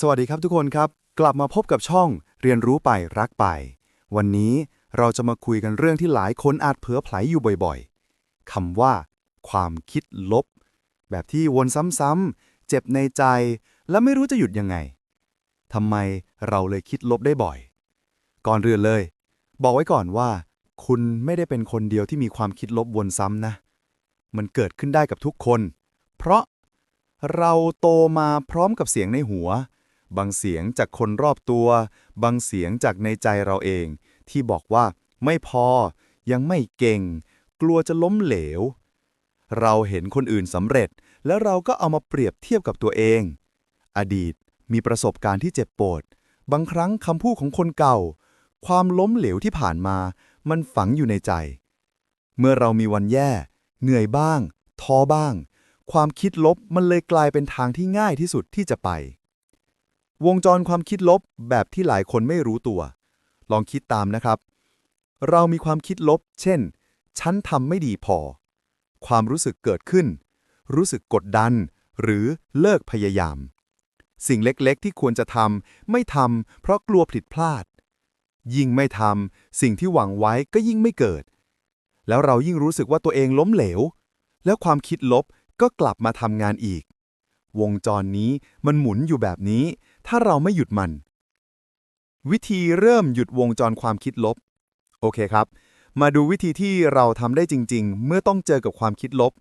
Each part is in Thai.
สวัสดีครับทุกคนครับ กลับมาพบกับช่องเรียนรู้ไปรักไป วันนี้เราจะมาคุยกันเรื่องที่หลายคนอาจเผลอไผลอยู่บ่อยๆคำว่า ความคิดลบ แบบที่วนซ้ำๆเจ็บในใจ และไม่รู้จะหยุดยังไงทำไมเราเลยคิดลบได้บ่อย ก่อนเรือนเลย บอกไว้ก่อนว่า คุณไม่ได้เป็นคนเดียวที่มีความคิดลบวนซ้ำนะ มันเกิดขึ้นได้กับทุกคน เพราะเราโตมาพร้อมกับเสียงในหัว บางเสียงจากคนรอบตัว บางเสียงจากในใจเราเอง ที่บอกว่าไม่พอ ยังไม่เก่ง กลัวจะล้มเหลว เราเห็นคนอื่นสำเร็จ แล้วเราก็เอามาเปรียบเทียบกับตัวเอง อดีตมีประสบการณ์ที่เจ็บปวด บางครั้งคำพูดของคนเก่า ความล้มเหลวที่ผ่านมา มันฝังอยู่ในใจ เมื่อเรามีวันแย่ เหนื่อยบ้าง ท้อบ้าง ความคิดลบมันเลยกลายเป็นทางที่ง่ายที่สุดที่จะไป วงจรความคิดลบแบบที่หลายคนไม่รู้ตัว ลองคิดตามนะครับ เรามีความคิดลบ เช่น ฉันทำไม่ดีพอ ความรู้สึกเกิดขึ้น รู้สึกกดดัน หรือเลิกพยายาม สิ่งเล็กๆ ที่ควรจะทำไม่ทำเพราะกลัวผิดพลาด ยิ่งไม่ทำสิ่งที่หวังไว้ก็ยิ่งไม่เกิด แล้วเรายิ่งรู้สึกว่าตัวเองล้มเหลว แล้วความคิดลบก็กลับมาทำงานอีก วงจรนี้มันหมุนอยู่แบบนี้ ถ้าเราไม่หยุดมัน วิธีเริ่มหยุดวงจรความคิดลบ โอเคครับ มาดูวิธีที่เราทำได้จริง ๆ เมื่อต้องเจอกับความคิดลบ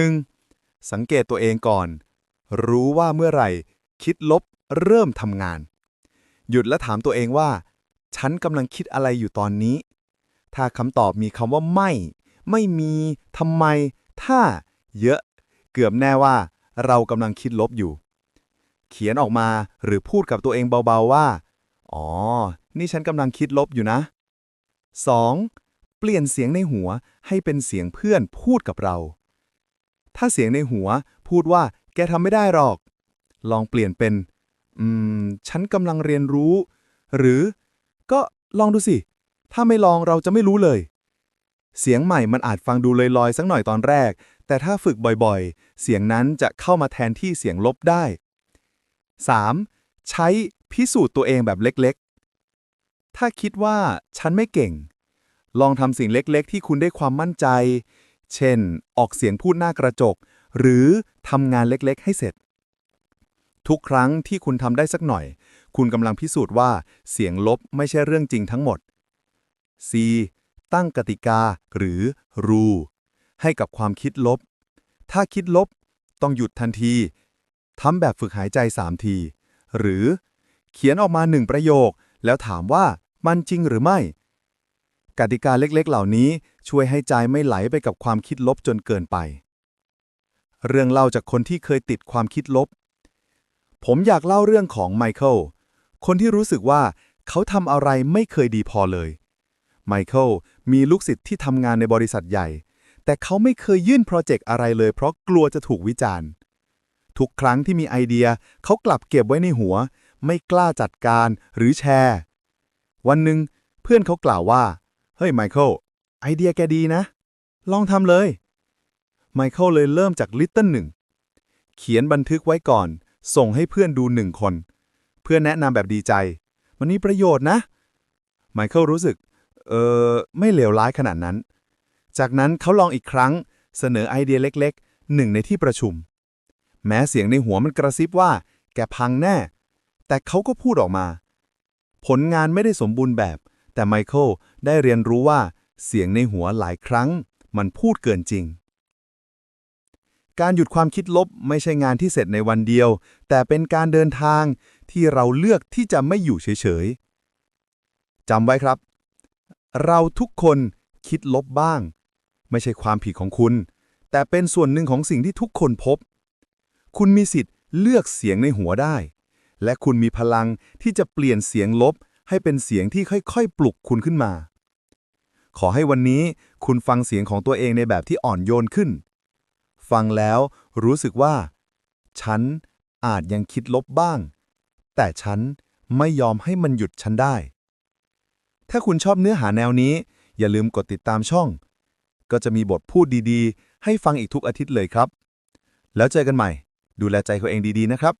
1. สังเกตตัวเองก่อน รู้ว่าเมื่อไหร่ คิดลบเริ่มทำงาน หยุดและถามตัวเองว่า ฉันกำลังคิดอะไรอยู่ตอนนี้ ถ้าคำตอบมีคำว่าไม่ ไม่มีทำไม ถ้า เยอะ เกือบแน่ว่า เรากำลังคิดลบอยู่ เขียนออกมาหรือพูดกับตัวเองเบาๆว่า อ๋อ นี่ฉันกำลังคิดลบอยู่นะ 2. เปลี่ยนเสียงในหัวให้เป็นเสียงเพื่อนพูดกับเรา ถ้าเสียงในหัวพูดว่า แกทำไม่ได้หรอก ลองเปลี่ยนเป็น อืม ฉันกำลังเรียนรู้ หรือ ก็ลองดูสิ ถ้าไม่ลองเราจะไม่รู้เลย เสียงใหม่มันอาจฟังดูลอยๆสักหน่อยตอนแรก แต่ถ้าฝึกบ่อยๆ เสียงนั้นจะเข้ามาแทนที่เสียงลบได้ 3. ใช้พิสูจน์ตัวเองแบบเล็กๆ ถ้าคิดว่าฉันไม่เก่ง ลองทำสิ่งเล็กๆ ที่คุณได้ความมั่นใจ เช่น ออกเสียงพูดหน้ากระจก หรือทำงานเล็กๆ ให้เสร็จ ทุกครั้งที่คุณทำได้สักหน่อย คุณกำลังพิสูจน์ว่าเสียงลบไม่ใช่เรื่องจริงทั้งหมด C ตั้งกติกาหรือ rule ให้กับความคิดลบ ถ้าคิดลบ ต้องหยุดทันที ทำแบบฝึกหายใจ 3 ที หรือเขียนออกมาหนึ่งประโยค แล้วถามว่ามันจริงหรือไม่ กติกาเล็กๆ เหล่านี้ช่วยให้ใจไม่ไหลไปกับความคิดลบจนเกินไป เรื่องเล่าจากคนที่เคยติดความคิดลบ ผมอยากเล่าเรื่องของไมเคิลคนที่รู้สึกว่าเขาทำอะไรไม่เคยดีพอเลย ไมเคิลมีลูกศิษย์ที่ทำงานในบริษัทใหญ่ แต่เขาไม่เคยยื่นโปรเจกต์อะไรเลยเพราะกลัวจะถูกวิจารณ์ ทุกครั้งที่มีไอเดีย เขากลับเก็บไว้ในหัว ไม่กล้าจัดการหรือแชร์ วันหนึ่งเพื่อนเขากล่าวว่า เฮ้ยไมเคิลไอเดียแกดีนะ ลองทำเลยไมเคิลเลยเริ่มจากลิตเติ้ลหนึ่งเขียนบันทึกไว้ก่อน ส่งให้เพื่อนดูหนึ่งคน เพื่อนแนะนำแบบดีใจ มันมีประโยชน์นะไมเคิลรู้สึก เออไม่เลวร้ายขนาดนั้น จากนั้นเขาลองอีกครั้งเสนอไอเดียเล็กๆหนึ่งในที่ประชุม แม้เสียงในหัวมันกระซิบว่า แกพังแน่ แต่เขาก็พูดออกมา ผลงานไม่ได้สมบูรณ์แบบ แต่ไมเคิลได้เรียนรู้ว่า เสียงในหัวหลายครั้ง มันพูดเกินจริง การหยุดความคิดลบไม่ใช่งานที่เสร็จในวันเดียว แต่เป็นการเดินทางที่เราเลือกที่จะไม่อยู่เฉยๆจำไว้ครับ เราทุกคนคิดลบบ้าง ไม่ใช่ความผิดของคุณ แต่เป็นส่วนหนึ่งของสิ่งที่ทุกคนพบ คุณมีสิทธิ์เลือกเสียงในหัวได้ และคุณมีพลังที่จะเปลี่ยนเสียงลบ ให้เป็นเสียงที่ค่อยๆ ปลุกคุณขึ้นมา ขอให้วันนี้คุณฟังเสียงของตัวเองในแบบที่อ่อนโยนขึ้น ฟังแล้วรู้สึกว่า ฉันอาจยังคิดลบบ้าง แต่ฉันไม่ยอมให้มันหยุดฉันได้ ถ้าคุณชอบเนื้อหาแนวนี้ อย่าลืมกดติดตามช่อง ก็จะมีบทพูดดีๆ ให้ฟังอีกทุกอาทิตย์เลยครับ แล้วเจอกันใหม่ ดูแลใจตัวเองดีๆนะครับ